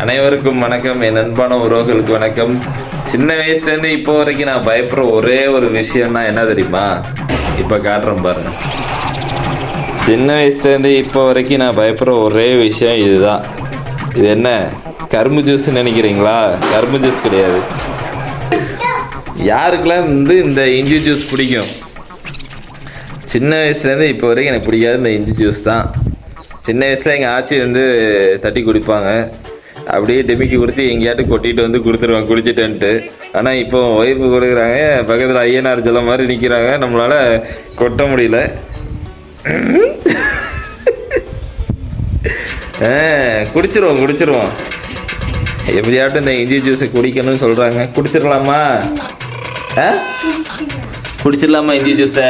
அனைவருக்கும் வணக்கம். என் அன்பான உறவுகளுக்கு வணக்கம். சின்ன வயசுலேருந்து இப்போ வரைக்கும் நான் பயப்படுற ஒரே ஒரு விஷயம்னா என்ன தெரியுமா? இப்போ காட்டுறேன் பாருங்க. சின்ன வயசுலேருந்து இப்போ வரைக்கும் நான் பயப்படுற ஒரே விஷயம் இதுதான். இது என்ன? கரும்பு ஜூஸ்ன்னு நினைக்கிறீங்களா? கரும்பு ஜூஸ் கிடையாது. யாருக்கெல்லாம் வந்து இந்த இஞ்சி ஜூஸ் பிடிக்கும்? சின்ன வயசுலேருந்து இப்போ வரைக்கும் எனக்கு பிடிக்காது இந்த இஞ்சி ஜூஸ் தான். சின்ன வயசில் எங்கள் ஆச்சி வந்து தட்டி குடிப்பாங்க. அப்படியே டெமிக்கி கொடுத்து எங்கேயாட்டு கொட்டிட்டு வந்து கொடுத்துருவாங்க குடிச்சிட்டேன்ட்டு ஆனால் இப்போ ஒய்ஃபு கொடுக்குறாங்க பக்கத்தில் ஐயனார் ஜலம் மாதிரி நிற்கிறாங்க நம்மளால் கொட்ட முடியல. ஆ குடிச்சிருவோம் குடிச்சிருவோம். எப்படியாட்டும் இந்த இஞ்சி ஜூஸை குடிக்கணும்னு சொல்கிறாங்க குடிச்சிடலாமா? ஆ? குடிச்சிடலாமா இஞ்சி ஜூஸை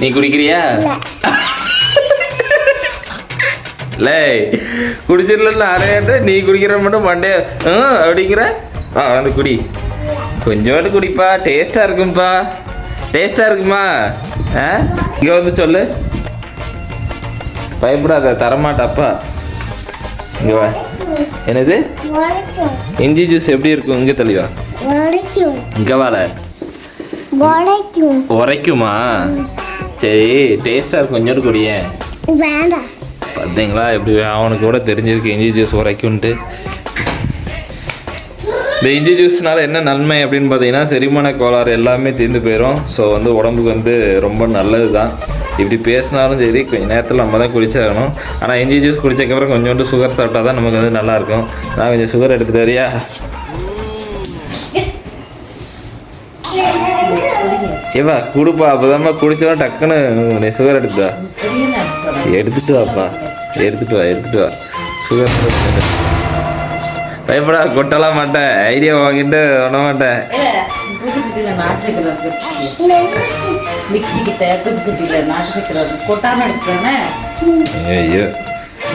நீ குடிக்கிறியா? லே குடிச்சிடலன்னு அரையாட்ட நீ குடிக்கிற மட்டும் மண்டே அப்படிங்கிற? ஆ வந்து குடி. கொஞ்சோண்டு குடிப்பா டேஸ்ட்டாக இருக்கும்ப்பா டேஸ்ட்டாக இருக்குமா? ஆ இங்கே வந்து சொல்லு. பயப்படாத தரமாட்டாப்பா. இங்கே வா. என்னது? இஞ்சி ஜூஸ் எப்படி இருக்கும்? இங்கே தெளிவா இங்கே வாழ உரைக்குமா? சரி டேஸ்ட்டாக இருக்கும். கொஞ்சோண்டு குடியேன். வேண்டாம். பார்த்தீங்களா? எப்படி அவனுக்கு கூட தெரிஞ்சிருக்கு இஞ்சி ஜூஸ் உரைக்கும்ன்ட்டு இந்த இஞ்சி ஜூஸ்னால என்ன நன்மை அப்படின்னு பார்த்தீங்கன்னா செரிமான கோளாறு எல்லாமே தீர்ந்து போயிடும் ஸோ வந்து உடம்புக்கு வந்து ரொம்ப நல்லது தான் இப்படி பேசினாலும் சரி கொஞ்சம் நேரத்தில் நம்ம தான் குடிச்சாகணும். ஆனால் இஞ்சி ஜூஸ் குடிச்சக்கப்புறம் கொஞ்சோண்டு சுகர் சாப்பிட்டா தான் நமக்கு வந்து நல்லாயிருக்கும். நான் கொஞ்சம் சுகர் எடுத்துட்டு வரியா? ஏவா குடுப்பா. அப்போதாம்மா குடிச்சோன்னா டக்குன்னு நீ சுகர் எடுத்தா எடுத்துட்டு வாப்பா எடுத்துட்டு வா எடுத்துட்டு வா. சுகர் பயப்படா கொட்டலாம் மாட்டேன். ஐடியா வாங்கிட்டு பண்ண மாட்டேன். கிட்ட நாட்டு சக்கரை கொட்டாம எடுத்துட்டோன்னே ஐயோ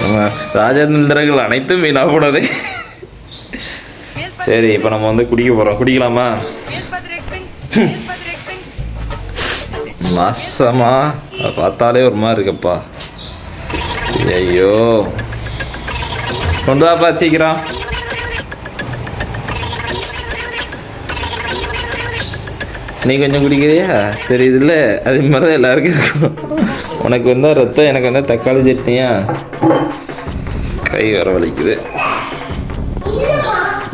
நம்ம ராஜேந்திரங்கள் அனைத்தும் வீணாக போனதே. சரி இப்போ நம்ம வந்து குடிக்க போகிறோம் குடிக்கலாமா? மாசமா? பார்த்தாலே ஒரு மாதிரி இருக்கப்பா. ஐயோ கொண்டு வாப்பா சீக்கிரம். நீ கொஞ்சம் குடிக்கிறியா? தெரியுதுல்ல அதே மாதிரி தான் எல்லாருக்கும் இருக்கும். உனக்கு வந்தா ரத்தம் எனக்கு வந்தால் தக்காளி சட்னியா? கை வர வலிக்குது.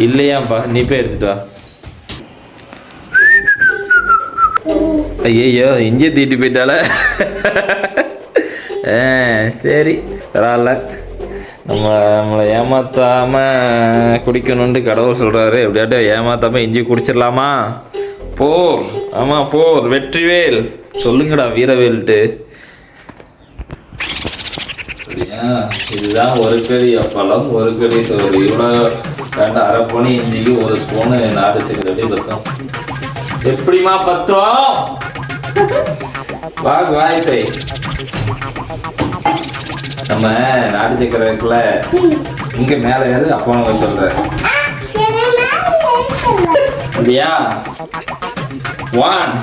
இல்லையாப்பா நீ போய் எடுத்துட்டு வா. ஐயோ இஞ்சி தீட்டி போயிட்டால சரி. பரவாயில்ல நம்ம நம்மளை ஏமாத்தாம குடிக்கணும்னு கடவுள் சொல்றாரு. எப்படியாட்டும் ஏமாத்தாம இஞ்சி குடிச்சிடலாமா? போர் ஆமா போர் வெற்றிவேல். சொல்லுங்கடா வீரவேல்ட்டு. இதுதான் ஒரு கடி அப்பளம் ஒரு கடி சோறு. இவ்வளோ வேண்டாம். அரை பணி இஞ்சிக்கு ஒரு ஸ்பூனு நாடு சக்கரை பத்தம். எப்படிமா பத்தம்? வாக்கு வாய் செய் நம்ம நாட்டு சக்கரை இருக்குல்ல இங்க மேல ஏறு அப்பா நான் சொல்றேன் இல்லையா ஒன்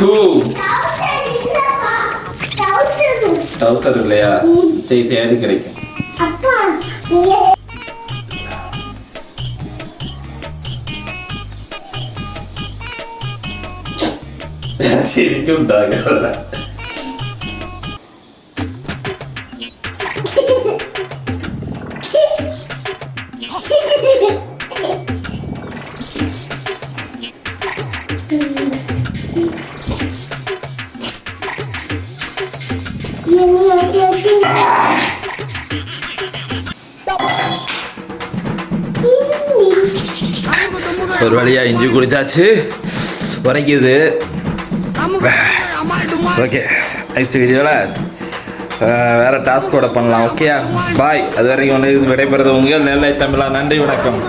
டூ டவுசர் இல்லையா? சரி தேடி கிடைக்கும். அப்பா நீங்க சிரிச்சு விட்டாங்க ஒரு வழியா இஞ்சி குடிச்சாச்சு உரைக்குது ஓகே நெக்ஸ்ட் வீடியோவில் வேறு டாஸ்கோட பண்ணலாம் ஓகேயா பாய் அது வரைக்கும் ஒன்று விடைபெறுது உங்கள் நெல்லை தமிழா. நன்றி வணக்கம்.